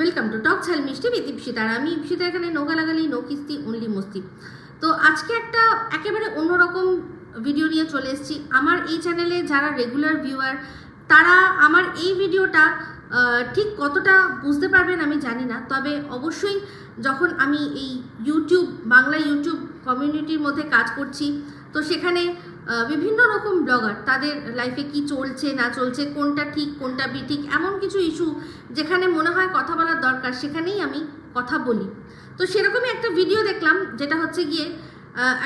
Welcome to talk ঝাল মিষ্টি with Ipsita আর আমি ইপসিতা এখানে নৌকা লাগালি নো কিস্তি অনলি মস্তি। তো আজকে একটা একেবারে অন্যরকম ভিডিও নিয়ে চলে এসেছি। আমার এই চ্যানেলে যারা রেগুলার ভিউয়ার তারা আমার এই ভিডিওটা ঠিক কতটা বুঝতে পারবেন আমি জানি না। তবে অবশ্যই যখন আমি এই ইউটিউব বাংলা ইউটিউব কমিউনিটির মধ্যে কাজ করছি, তো সেখানে বিভিন্ন রকম ব্লগার, তাদের লাইফে কি চলছে, না চলছে, কোনটা ঠিক, কোনটা বিঠিক এমন কিছু ইস্যু যেখানে মনে হয় কথা বলার দরকার, সেখানেই আমি কথা বলি। তো সেরকমই একটা ভিডিও দেখলাম, যেটা হচ্ছে গিয়ে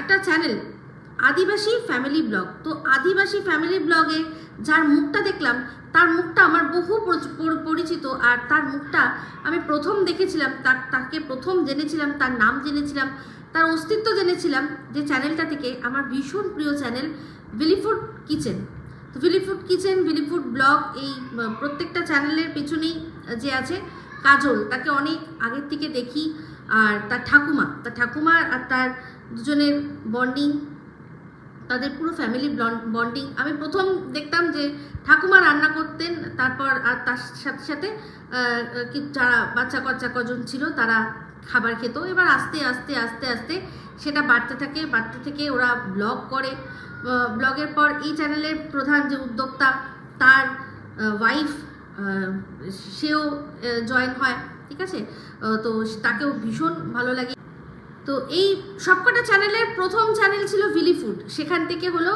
একটা চ্যানেল আদিবাসী ফ্যামিলি ব্লগ তো আদিবাসী ফ্যামিলি ব্লগে যার মুখটা দেখলাম, তার মুখটা আমার বহু পরিচিত আর তার মুখটা আমি প্রথম দেখেছিলাম, তার তাকে প্রথম জেনেছিলাম, তার নাম জেনেছিলাম। তার অস্তিত্ব জেনেছিলাম যে চ্যানেলটা থেকে আমার ভীষণ প্রিয় চ্যানেল ভিলিফুড কিচেন তো ভিলিফুড কিচেন ভিলিফুড ব্লগ এই প্রত্যেকটা চ্যানেলের পেছনেই যে আছে, কাজল। তাকে অনেক আগের থেকে দেখি। আর তার ঠাকুমা তার ঠাকুমা আর তার দুজনের বন্ডিং তাদের পুরো ফ্যামিলি বন্ডিং আমি প্রথম দেখতাম যে ঠাকুমা রান্না করতেন, তারপর আর তার সাথে সাথে যারা বাচ্চা কচ্চা কজন ছিল, তারা খাবার খেত। এবার আস্তে আস্তে আস্তে আস্তে সেটা বাড়তে থাকে, বাড়তে থেকে ওরা ব্লগ করে। ব্লগের পর এই চ্যানেলের প্রধান যে উদ্যোক্তা, তার ওয়াইফ সেও জয়েন হয়, ঠিক আছে? তো তাকেও ভীষণ ভালো লাগে। তো এই সবকটা চ্যানেলের প্রথম চ্যানেল ছিল ভিলিফুড সেখান থেকে হলো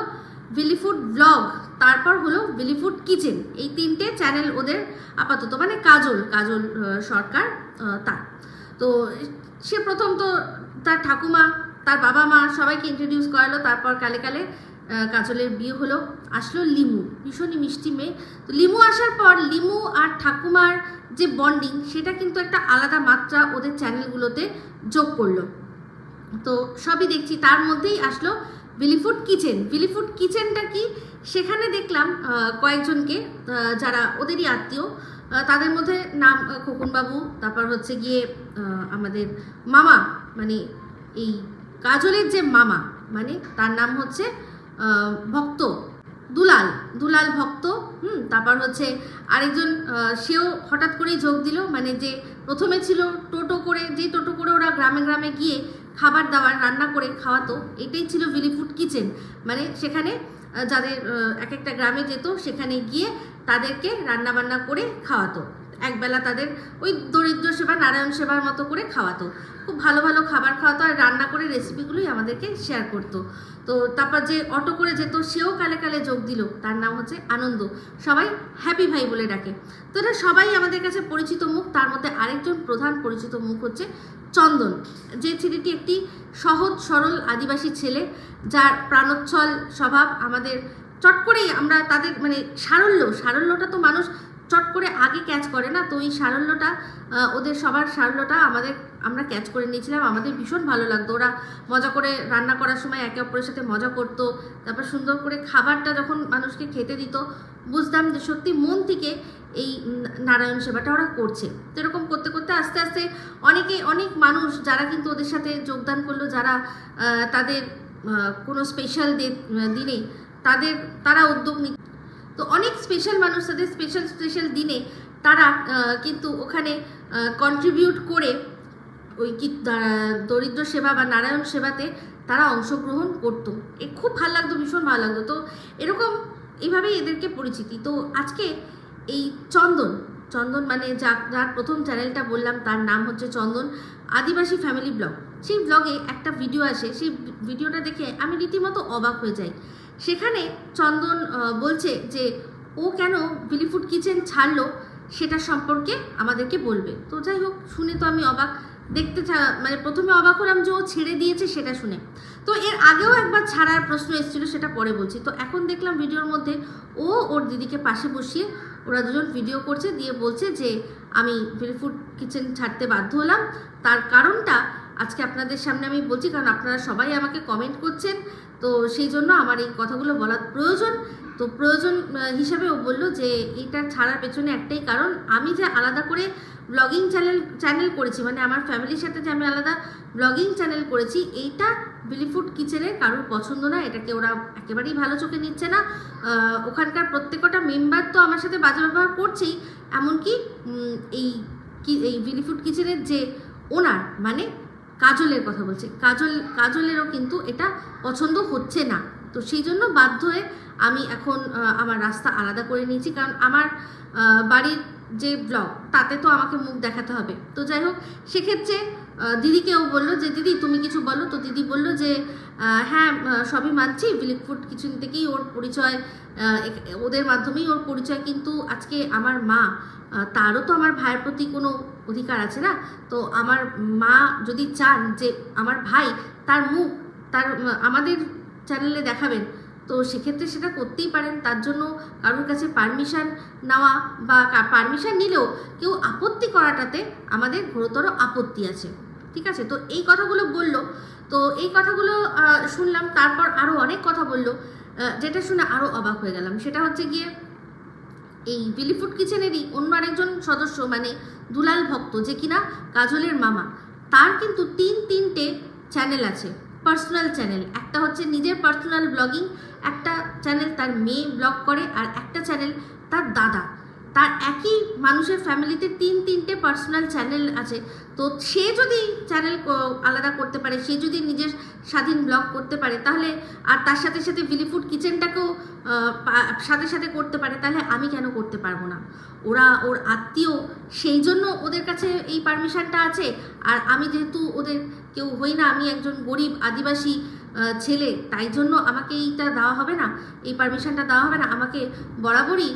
ভিলিফুড ব্লগ তারপর হলো ভিলিফুড কিচেন এই তিনটে চ্যানেল ওদের আপাতত মানে কাজল কাজল সরকার তার। তো সে প্রথম তো তার ঠাকুমা, তার বাবা মা সবাইকে ইন্ট্রোডিউস করালো, তারপর কালে কালে কাজলের বিয়ে হলো। আসলো লিমু, ভীষণই মিষ্টি মেয়ে। তো লিমু আসার পর লিমু আর ঠাকুমার যে বন্ডিং সেটা কিন্তু একটা আলাদা মাত্রা ওদের চ্যানেলগুলোতে যোগ করল। তো সবই দেখছি, তার মধ্যেই আসলো ভিলিফুড কিচেন ভিলিফুড কিচেনটা কি? সেখানে দেখলাম কয়েকজনকে যারা ওদেরই আত্মীয় তাদের মধ্যে নাম খোকনবাবু, তারপর হচ্ছে গিয়ে আমাদের মামা মানে এই কাজলের যে মামা মানে তার নাম হচ্ছে ভক্ত দুলাল। দুলাল ভক্ত, হুম, তারপর হচ্ছে আরেকজন সেও হঠাৎ করেই যোগ দিল মানে যে প্রথমে ছিল টোটো করে, যে টোটো করে ওরা গ্রামে গ্রামে গিয়ে খাবার দাবার, রান্না করে খাওয়াতো এটাই ছিল ভিলিফুড কিচেন মানে সেখানে যাদের এক একটা গ্রামে যেত, সেখানে গিয়ে তাদেরকে রান্না বান্না করে খাওয়াতো। একবেলা তাদের ওই দরিদ্র সেবা, নারায়ণ সেবার মতো করে খাওয়াতো। খুব ভালো ভালো খাবার খাওয়াতো আর রান্না করে রেসিপিগুলোই আমাদেরকে শেয়ার করতো। তো তারপর যে অটো করে যেত, সেও কালে কালে যোগ দিল। তার নাম হচ্ছে আনন্দ। সবাই হ্যাপি ভাই বলে ডাকে। তো এটা সবাই আমাদের কাছে পরিচিত মুখ। তার মধ্যে আরেকজন প্রধান পরিচিত মুখ হচ্ছে চন্দন। যে ছেলেটি একটি সহজ, সরল আদিবাসী ছেলে, যার প্রাণোচ্ছল স্বভাব আমাদের চট করেই আমরা তাদের মানে সারল্য, সারল্যটা তো মানুষ চট করে আগে ক্যাচ করে না? তো এই সারল্যটা ওদের সবার সারল্যটা আমাদের, আমরা ক্যাচ করে নিয়েছিলাম। আমাদের ভীষণ ভালো লাগতো। ওরা মজা করে রান্না করার সময় একে অপরের সাথে মজা করতো। তারপর সুন্দর করে খাবারটা যখন মানুষকে খেতে দিত, বুঝতাম যে সত্যি মন থেকে এই নারায়ণ সেবাটা ওরা করছে। তো এরকম করতে করতে আস্তে আস্তে অনেকে, অনেক মানুষ যারা কিন্তু ওদের সাথে যোগদান করল, যারা তাদের কোনো স্পেশাল দিনে তাদের, তারা উদ্যোগ তো অনেক স্পেশাল মানুষ তাদের স্পেশাল স্পেশাল দিনে তারা কিন্তু ওখানে কন্ট্রিবিউট করে ওই কি দরিদ্র সেবা বা নারায়ণ সেবাতে তারা অংশগ্রহণ করতো। এ খুব ভালো লাগতো, ভীষণ ভালো লাগতো। তো এরকম এইভাবেই এদেরকে পরিচিতি। তো আজকে এই চন্দন চন্দন মানে যা, যার প্রথম চ্যানেলটা বললাম তার নাম হচ্ছে চন্দন আদিবাসী ফ্যামিলি ব্লগ সেই ব্লগে একটা ভিডিও আসে, সেই ভিডিওটা দেখে আমি রীতিমতো অবাক হয়ে যাই। সেখানে চন্দন বলছে যে ও কেন বিলিফুড কিচেন ছাড়লো সেটা সম্পর্কে আমাদেরকে বলবে। তো যাই হোক, শুনে তো আমি অবাক। দেখতে মানে প্রথমে অবাক হলাম যে ও ছেড়ে দিয়েছে সেটা শুনে। তো এর আগেও একবার ছাড়ার প্রশ্ন এসেছিল, সেটা পরে বলছি। তো এখন দেখলাম ভিডিওর মধ্যে ও ওর দিদিকে পাশে বসিয়ে ওরা দুজন ভিডিও করছে, দিয়ে বলছে যে আমি ফুড কিচেন ছাড়তে বাধ্য হলাম। তার কারণটা আজকে আপনাদের সামনে আমি বলছি, কারণ আপনারা সবাই আমাকে কমেন্ট করছেন। তো সেই জন্য আমার এই কথাগুলো বলার প্রয়োজন। তো প্রয়োজন হিসাবে ও বলল যে এইটা ছাড়ার পেছনে একটাই কারণ, আমি যে আলাদা করে ব্লগিং চ্যানেল চ্যানেল করেছি মানে আমার ফ্যামিলির সাথে যে আমি আলাদা ব্লগিং চ্যানেল করেছি, এইটা বিলিফুড কিচেনের কারোর পছন্দ না, এটাকে ওরা একেবারেই ভালো চোখে নিচ্ছে না। ওখানকার প্রত্যেকটা মেম্বার তো আমার সাথে বাজে ব্যবহার করছেই, এমনকি এই এই ভিলিফুড কিচেনের যে ওনার মানে কাজলের কথা বলছি। কাজল, কাজলেরও কিন্তু এটা পছন্দ হচ্ছে না। তো সেই জন্য বাধ্য হয়ে আমি এখন আমার রাস্তা আলাদা করে নিয়েছি। কারণ আমার বাড়ির যে ব্লগ তাতে তো আমাকে মুখ দেখাতে হবে। তো যাই হোক, সেক্ষেত্রে দিদিকেও বলল যে, দিদি, তুমি কিছু বলো। তো দিদি বলল যে হ্যাঁ সবই মানছি। ভিলিক ফুড থেকেই ওর পরিচয় ওদের মাধ্যমেই ওর পরিচয়, কিন্তু আজকে আমার মা তারও তো আমার ভাইয়ের প্রতি কোনো অধিকার আছে না? তো আমার মা যদি চান যে, আমার ভাই তার মুখ, তার আমাদের চ্যানেলে দেখাবেন তো সেক্ষেত্রে সেটা করতেই পারেন। তার জন্য কারোর কাছে পারমিশন নেওয়া বা পারমিশন নিলেও কেউ আপত্তি করাটাতে আমাদের ঘোরতর আপত্তি আছে। ঠিক আছে? তো এই কথাগুলো বলল। তো এই কথাগুলো শুনলাম। তারপর আরও অনেক কথা বলল। যেটা শুনে আরও অবাক হয়ে গেলাম। সেটা হচ্ছে গিয়ে এই বিলিফুড কিচেনেরই অন্য আরেকজন সদস্য মানে দুলাল ভক্ত, যে কিনা কাজলের মামা। তার কিন্তু তিন তিনটে চ্যানেল আছে। পার্সোনাল চ্যানেল একটা হচ্ছে নিজের পার্সোনাল ব্লগিং একটা চ্যানেল তার মেয়ে ব্লগ করে আর একটা চ্যানেল তার দাদা। তার একই মানুষের ফ্যামিলিতে তিন, তিনটে পার্সোনাল চ্যানেল আছে। তো সে যদি চ্যানেল আলাদা করতে পারে, সে যদি নিজের স্বাধীন ব্লগ করতে পারে, তাহলে আর তার সাথে সাথে ভিলিফুড কিচেনটাকেও সাথে সাথে করতে পারে, তাহলে আমি কেন করতে পারব না? ওরা, ওর আত্মীয় সেই জন্য ওদের কাছে এই পারমিশনটা আছে। আর আমি যেহেতু ওদের কেউ হই না, আমি একজন গরিব আদিবাসী ছেলে, তাই জন্য আমাকে এইটা দেওয়া হবে না, এই পারমিশনটা দেওয়া হবে না। আমাকে বরাবরই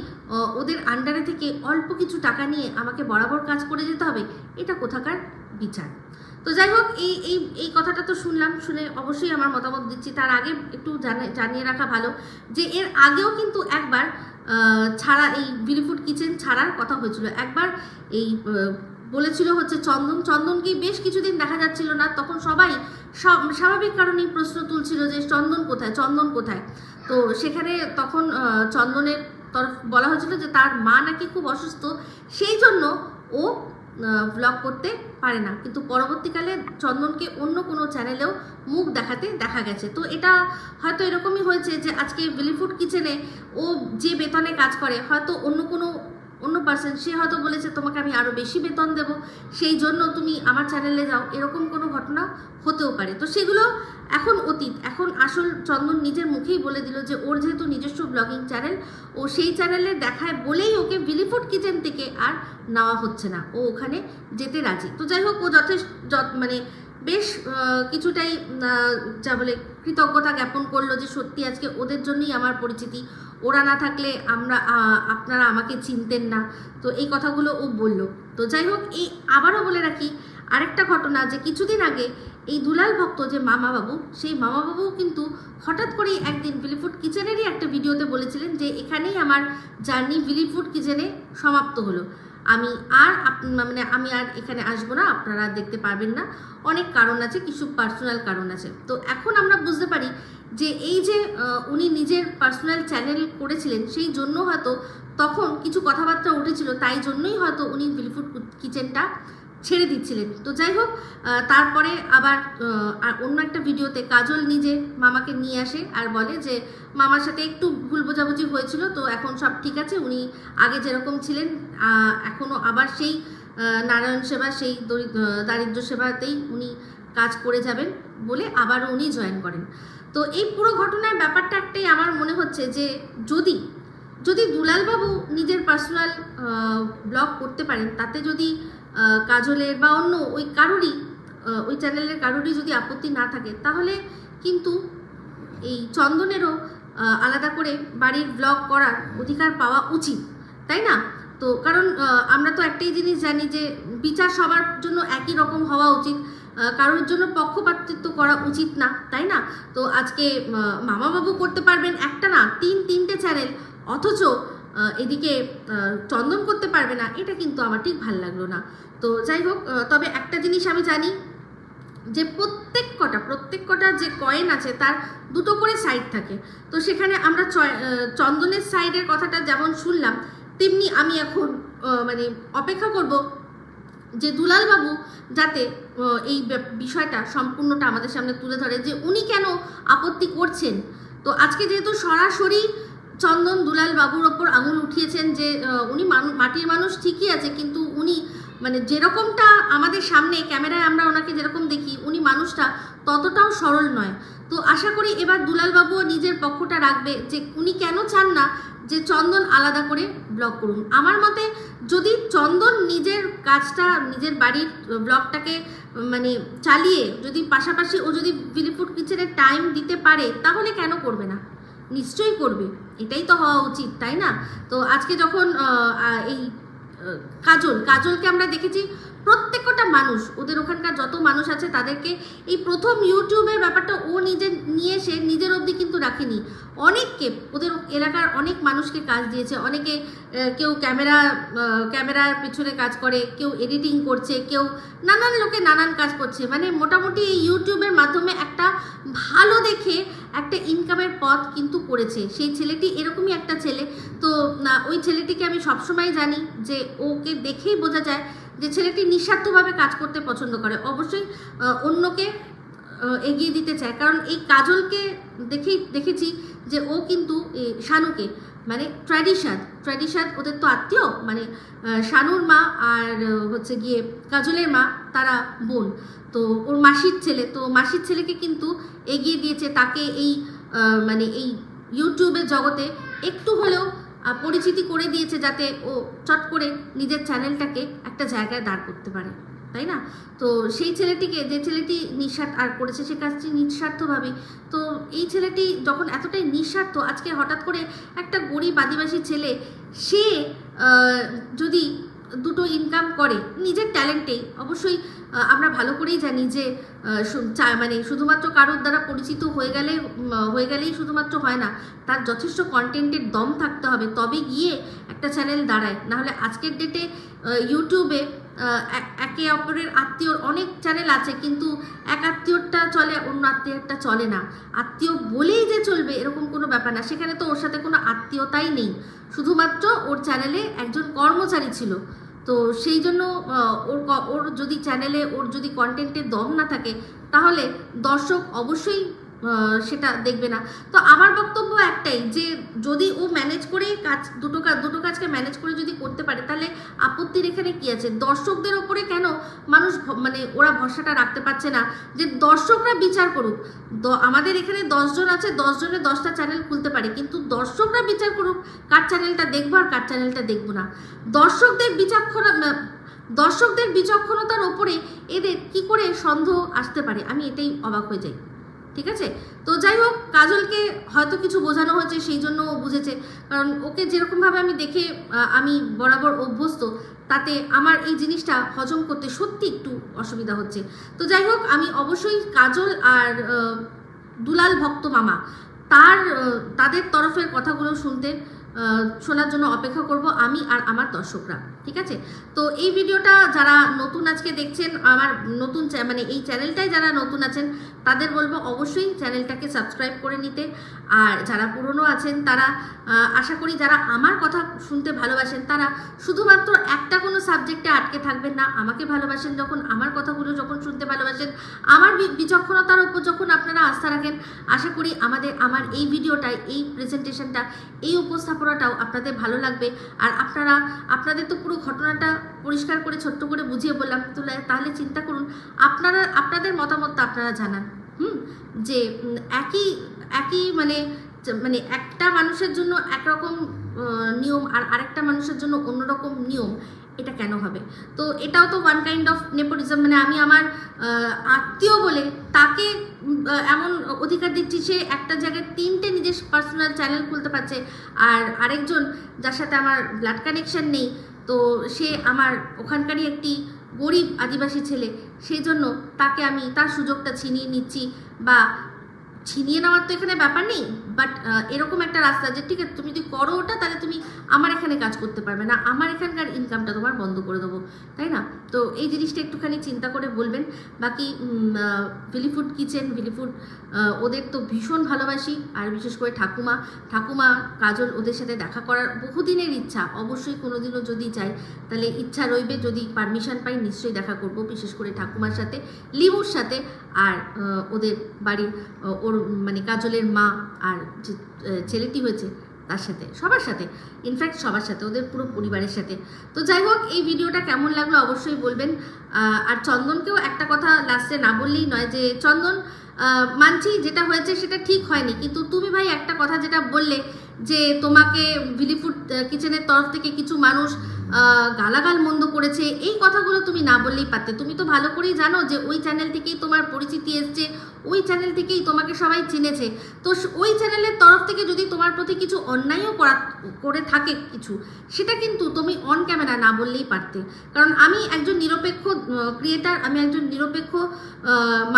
ওদের আন্ডারে থেকে অল্প কিছু টাকা নিয়ে আমাকে বরাবর কাজ করে যেতে হবে, এটা কোথাকার বিচার। তো যাই হোক, এই এই এই কথাটা তো শুনলাম, শুনে অবশ্যই আমার মতামত দিচ্ছি। তার আগে একটু জানে- জানিয়ে রাখা ভালো যে এর আগেও কিন্তু একবার ছাড়া এই বিলিফুড কিচেন ছাড়ার কথা হয়েছিল। একবার এই বলেছিল হচ্ছে, চন্দন চন্দনকে বেশ কিছুদিন দেখা যাচ্ছিল না? তখন সবাই সব- স্বাভাবিক কারণেই প্রশ্ন তুলছিল যে, চন্দন কোথায় চন্দন কোথায়? তো সেখানে তখন চন্দনের তরফ বলা হয়েছিল যে, তার মা নাকি খুব অসুস্থ, সেই জন্য ও ব্লগ করতে পারে না। কিন্তু পরবর্তীকালে চন্দনকে অন্য কোনো চ্যানেলেও মুখ দেখাতে দেখা গেছে। তো এটা হয়তো এরকমই হয়েছে যে, আজকে বিলিফুড কিচেনে ও যে বেতনে কাজ করে, হয়তো অন্য কোনো অন্য পার্সন সে হয়তো বলেছে, তোমাকে আমি আরও বেশি বেতন দেব। সেই জন্য তুমি আমার চ্যানেলে যাও। এরকম কোনো ঘটনা হতেও পারে। তো সেগুলো এখন অতীত। এখন আসল চন্দন নিজের মুখেই বলে দিল যে, ওর যেহেতু নিজস্ব ব্লগিং চ্যানেল ও সেই চ্যানেলে দেখায় বলেই ওকে বিলিফুড কিচেন থেকে আর নেওয়া হচ্ছে না। ও ওখানে যেতে রাজি। তো যাই হোক, ও যথেষ্ট মানে বেশ কিছুটাই যা বলে কৃতজ্ঞতা জ্ঞাপন করল যে সত্যি আজকে ওদের জন্যই আমার পরিচিতি। ওরা না থাকলে আমরা আপনারা আমাকে চিনতেন না। তো এই কথাগুলো ও বলল। তো যাই হোক, এই আবারও বলে রাখি, আরেকটা ঘটনা যে কিছুদিন আগে এই দুলাল ভক্ত যে মামা বাবু সেই মামা বাবু কিন্তু হঠাৎ করেই একদিন ভিলিফুড কিচেনেরই একটা ভিডিওতে বলেছিলেন যে এখানেই আমার জার্নি ভিলিফুড কিচেনে সমাপ্ত হলো। আমি আর মানে আমি আর এখানে আসব না, আপনারা দেখতে পারবেন না। অনেক কারণ আছে, কিছু পার্সোনাল কারণ আছে। তো এখন আমরা বুঝতে পারি যে এই যে উনি নিজের পার্সোনাল চ্যানেল করেছিলেন, সেই জন্য হয়তো তখন কিছু কথাবার্তা উঠেছিল, তাই জন্যই হয়তো উনি ভিলিফুড কিচেনটা ছেড়ে দিচ্ছিলেন। তো যাই হোক তারপরে আবার অন্য একটা ভিডিওতে কাজল নিজে মামাকে নিয়ে আসে আর বলে যে, মামার সাথে একটু ভুল বোঝাবুঝি হয়েছিল, তো এখন সব ঠিক আছে, উনি আগে যেরকম ছিলেন এখনও আবার সেই নারায়ণ সেবা, সেই দারিদ্র সেবাতেই উনি কাজ করে যাবেন বলে আবারও উনি জয়েন করেন। তো এই পুরো ঘটনার ব্যাপারটা একটাই আমার মনে হচ্ছে যে, যদি যদি দুলালবাবু নিজের পার্সোনাল ব্লগ করতে পারেন, তাতে যদি কাজলের বা অন্য ওই কারোরই ওই চ্যানেলের কারোরই যদি আপত্তি না থাকে তাহলে কিন্তু এই চন্দনেরও আলাদা করে বাড়ির ব্লগ করার অধিকার পাওয়া উচিত তাই না? তো কারণ আমরা তো একটাই জিনিস জানি যে বিচার সবার জন্য একই রকম হওয়া উচিত কারোর জন্য পক্ষপাতিত্ব করা উচিত না তাই না? তো আজকে আহ, মামাবাবু করতে পারবেন একটা না তিন তিনটে চ্যানেল অথচ এদিকে চন্দন করতে পারবে না, এটা কিন্তু আমার ঠিক ভালো লাগল না। তো যাই হোক তবে একটা জিনিস আমি জানি, যে প্রত্যেক কটা প্রত্যেক কটা যে কয়েন আছে, তার দুটো করে সাইড থাকে। তো সেখানে আমরা চন্দনের সাইডের কথাটা যেমন শুনলাম, তেমনি আমি এখন মানে অপেক্ষা করব যে দুলালবাবু যাতে এই বিষয়টা সম্পূর্ণটা আমাদের সামনে তুলে ধরে যে উনি কেন আপত্তি করছেন। তো আজকে যেহেতু সরাসরি চন্দন দুলাল বাবুর ওপর আঙুল উঠিয়েছেন যে উনি মাটির মানুষ ঠিকই আছে, কিন্তু উনি মানে যেরকমটা আমাদের সামনে ক্যামেরায় আমরা ওনাকে যেরকম দেখি, উনি মানুষটা ততটাও সরল নয়। তো আশা করি এবার দুলালবাবুও নিজের পক্ষটা রাখবে যে, উনি কেন চান না যে, চন্দন আলাদা করে ব্লগ করুন। আমার মতে, যদি চন্দন নিজের কাজটা, নিজের বাড়ির ব্লগটাকে মানে চালিয়ে যদি পাশাপাশি ও যদি বিলিফুড কিচেনের টাইম দিতে পারে, তাহলে কেন করবে না? নিশ্চয়ই করবে। এটাই তো হওয়া উচিত, তাই না? তো আজকে যখন এই কাজল, কাজলকে আমরা দেখেছি প্রত্যেকটা মানুষ, ওদের ওখানকার যত মানুষ আছে তাদেরকে এই প্রথম ইউটিউবের ব্যাপারটা ও নিজে নিয়ে এসে নিজের অবধি কিন্তু রাখেনি। অনেককে ওদের এলাকার অনেক মানুষকে কাজ দিয়েছে। অনেকে কেউ ক্যামেরা ক্যামেরার পিছনে কাজ করে, কেউ এডিটিং করছে, কেউ নানান লোকে নানান কাজ করছে। মানে মোটামুটি এই ইউটিউবের মাধ্যমে একটা ভালো দেখে একটা ইনকামের পথ কিন্তু করেছে। সেই ছেলেটি এরকমই একটা ছেলে। তো ওই ছেলেটিকে আমি সবসময় জানি যে ওকে দেখেই বোঝা যায় যে ছেলেটি নিঃস্বার্থভাবে কাজ করতে পছন্দ করে, অবশ্যই অন্যকে এগিয়ে দিতে চায়। কারণ এই কাজলকে দেখেই, দেখেছি যে ও কিন্তু শানুকে মানে ট্র্যাডিশন ট্র্যাডিশন ওদের তো আত্মীয় মানে শানুর মা আর হচ্ছে গিয়ে কাজলের মা, তারা বোন। তো ওর মাসির ছেলে, তো মাসির ছেলেকে কিন্তু এগিয়ে দিয়েছে তাকে এই মানে এই ইউটিউবের জগতে একটু হলেও পরিচিতি করে দিয়েছে যাতে ও চট করে নিজের চ্যানেলটাকে একটা জায়গায় দাঁড় করতে পারে, তাই না? তো সেই ছেলেটিকে, যে ছেলেটি নিঃস্বার্থ আর করেছে, সে কাজটি নিঃস্বার্থভাবে। তো এই ছেলেটি যখন এতটাই নিঃস্বার্থ, আজকে হঠাৎ করে একটা গরিব আদিবাসী ছেলে, সে যদি দুটো ইনকাম করে, নিজের ট্যালেন্টেই অবশ্যই আমরা ভালো করেই জানি যে মানে শুধুমাত্র কারোর দ্বারা পরিচিত হয়ে গেলে হয়ে গেলেই শুধুমাত্র হয় না, তার যথেষ্ট কন্টেন্টের দম থাকতে হবে। তবে গিয়ে একটা চ্যানেল দাঁড়ায়। নাহলে আজকের ডেটে ইউটিউবে একে অপরের আত্মীয়র অনেক চ্যানেল আছে, কিন্তু এক আত্মীয়রটা চলে, অন্য আত্মীয়রটা চলে না। আত্মীয় বলেই যে চলবে, এরকম কোনো ব্যাপার না। সেখানে তো ওর সাথে কোনো আত্মীয়তাই নেই। শুধুমাত্র ওর চ্যানেলে একজন কর্মচারী ছিল। তো সেই জন্য ওর ওর যদি চ্যানেলে ওর যদি কন্টেন্টের দম না থাকে, তাহলে দর্শক অবশ্যই সেটা দেখবে না। তো আমার বক্তব্য একটাই যে যদি ও ম্যানেজ করে কাজ, দুটো কাজ, দুটো কাজকে ম্যানেজ করে যদি করতে পারে, তাহলে আপত্তির এখানে কি আছে? দর্শকদের ওপরে কেন মানুষ মানে ওরা ভরসাটা রাখতে পারছে না? যে দর্শকরা বিচার করুক। আমাদের এখানে দশজন আছে দশজনে দশটা চ্যানেল খুলতে পারে, কিন্তু দর্শকরা বিচার করুক, কার চ্যানেলটা দেখব আর কার চ্যানেলটা দেখব না। দর্শকদের বিচক্ষণ দর্শকদের বিচক্ষণতার ওপরে এদের কি করে সন্দেহ আসতে পারে? আমি এটাই অবাক হয়ে যাই। ঠিক আছে? তো যাই হোক, কাজলকে হয়তো কিছু বোঝানো হয়েছে, সেই জন্য ও বুঝেছে। কারণ ওকে যেরকমভাবে আমি দেখে আমি বরাবর অভ্যস্ত, তাতে আমার এই জিনিসটা হজম করতে সত্যি একটু অসুবিধা হচ্ছে। তো যাই হোক, আমি অবশ্যই কাজল আর দুলাল ভক্ত মামা, তার তাদের তরফের কথাগুলো শুনতে শোনার জন্য অপেক্ষা করব আমি আর আমার দর্শকরা, ঠিক আছে? তো এই ভিডিওটা যারা নতুন আজকে দেখছেন, আমার নতুন মানে এই চ্যানেলটাই যারা নতুন আছেন তাদের বলব অবশ্যই চ্যানেলটাকে সাবস্ক্রাইব করে নিতে। আর যারা পুরনো আছেন, তারা আশা করি যারা আমার কথা শুনতে ভালোবাসেন, তারা শুধুমাত্র একটা কোনো সাবজেক্টে আটকে থাকবেন না। আমাকে ভালোবাসেন যখন, আমার কথাগুলো যখন শুনতে ভালোবাসেন, আমার বিচক্ষণতার উপর যখন আপনারা আস্থা রাখেন, আশা করি আমাদের, আমার এই ভিডিওটাই এই প্রেজেন্টেশনটা এই উপস্থাপনাটাও আপনাদের ভালো লাগবে। আর আপনারা, আপনাদের তো পুরো ঘটনাটা পরিষ্কার করে, ছোট্ট করে বুঝিয়ে বললাম তাহলে চিন্তা করুন, আপনারা, আপনাদের মতামতটা আপনারা জানান, হুম? যে একই একই মানে মানে একটা মানুষের জন্য একরকম নিয়ম আর আরেকটা মানুষের জন্য অন্যরকম নিয়ম, এটা কেন হবে? তো এটাও তো ওয়ান কাইন্ড অফ নেপোটিজম মানে আমি আমার আত্মীয় বলে তাকে এমন অধিকার দিচ্ছি সে একটা জায়গায় তিনটে নিজের পার্সোনাল চ্যানেল খুলতে পারছে, আর আরেকজন যার সাথে আমার ব্লাড কানেকশান নেই তো সে আমার ওখানকারই একটি গরিব আদিবাসী ছেলে সেই জন্য তাকে আমি তার সুযোগটা ছিনিয়ে নিচ্ছি। বা ছিনিয়ে নেওয়ার তো এখানে ব্যাপার নেই বাট এরকম একটা রাস্তা যে ঠিক আছে, তুমি যদি করো ওটা, তাহলে তুমি আমার এখানে কাজ করতে পারবে না। আমার এখানকার ইনকামটা তোমার বন্ধ করে দেবো, তাই না? তো এই জিনিসটা একটুখানি চিন্তা করে বলবেন। বাকি ভিলিফুড কিচেন ভিলিফুড ওদের তো ভীষণ ভালোবাসি। আর বিশেষ করে ঠাকুমা ঠাকুমা কাজল ওদের সাথে দেখা করার বহুদিনের ইচ্ছা। অবশ্যই কোনোদিনও যদি যাই তাহলে ইচ্ছা রইবে যদি পারমিশন পাই, নিশ্চয়ই দেখা করব, বিশেষ করে ঠাকুমার সাথে, লিমুর সাথে। আর ওদের বাড়ির ওর মানে কাজলের মা আর যে ছেলেটি হয়েছে তার সাথে, সবার সাথে ইনফ্যাক্ট সবার সাথে, ওদের পুরো পরিবারের সাথে। তো যাই হোক, এই ভিডিওটা কেমন লাগল অবশ্যই বলবেন। আর চন্দনকেও একটা কথা লাস্টে না বললেই নয় যে, চন্দন মানছি যেটা হয়েছে সেটা ঠিক হয়নি। কিন্তু তুমি ভাই একটা কথা যেটা বললে যে, তোমাকে ভিলিফুড কিচেনের তরফ থেকে কিছু মানুষ গালাগাল মন্দ করেছে, এই কথাগুলো তুমি না বললেই পারতে। তুমি তো ভালো করেই জানো যে, ওই চ্যানেল থেকেই তোমার পরিচিতি এসছে ওই চ্যানেল থেকেই তোমাকে সবাই চিনেছে। তো ওই চ্যানেলের তরফ থেকে যদি তোমার প্রতি কিছু অন্যায়ও করা, করে থাকে কিছু, সেটা কিন্তু তুমি অন ক্যামেরা না বললেই পারতে। কারণ আমি একজন নিরপেক্ষ ক্রিয়েটার আমি একজন নিরপেক্ষ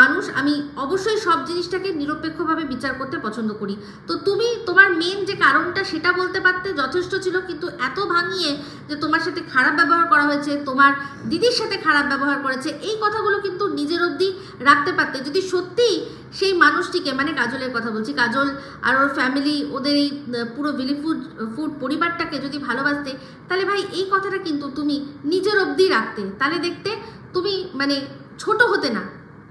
মানুষ, আমি অবশ্যই সব জিনিসটাকে নিরপেক্ষভাবে বিচার করতে পছন্দ করি। তো তুমি তোমার মেন যে কারণটা, সেটা বলতে পারতে যথেষ্ট ছিল, কিন্তু এত ভাঙিয়ে যে তোমার সাথে খারাপ ব্যবহার করা হয়েছে, তোমার দিদির সাথে খারাপ ব্যবহার করেছে, এই কথাগুলো কিন্তু নিজের অবধি রাখতে পারতে। যদি সত্যিই সেই মানুষটিকে মানে কাজলের কথা বলছি, কাজল আর ওর ফ্যামিলি ওদের এই পুরো বিলি ফুড ফুড পরিবারটাকে যদি ভালোবাসতে, তাহলে ভাই এই কথাটা কিন্তু তুমি নিজের অবধি রাখতে। তাহলে দেখতে তুমি মানে ছোট হতে না,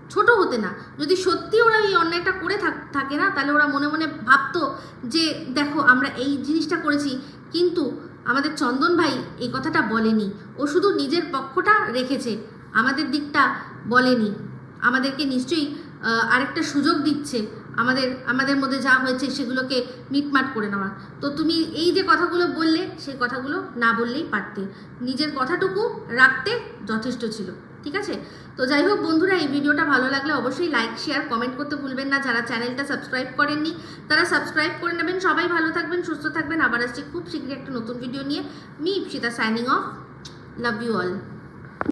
ছোট হতে না। যদি সত্যি ওরা এই অন্যায়টা করে থাক- না, তাহলে ওরা মনে মনে ভাবতো যে, দেখো, আমরা এই জিনিসটা করেছি, কিন্তু আমাদের চন্দন ভাই এই কথাটা বলেনি। ও শুধু নিজের পক্ষটা রেখেছে, আমাদের দিকটা বলেনি। আমাদেরকে নিশ্চয়ই আরেকটা সুযোগ দিচ্ছে আমাদের আমাদের মধ্যে যা হয়েছে সেগুলোকে মিটমাট করে নেওয়া। তো তুমি এই যে কথাগুলো বললে, সেই কথাগুলো না বললেই পারতে। নিজের কথাটুকু রাখতে যথেষ্ট ছিল, ঠিক আছে? তো যাই হোক বন্ধুরা, এই ভিডিওটা ভালো লাগলে অবশ্যই লাইক শেয়ার কমেন্ট করতে ভুলবেন না। যারা চ্যানেলটা সাবস্ক্রাইব করেননি, তারা সাবস্ক্রাইব করে নেবেন। সবাই ভালো থাকবেন, সুস্থ থাকবেন। আবার আসছি খুব শীঘ্রই একটা নতুন ভিডিও নিয়ে। Me Ipsita signing off love you all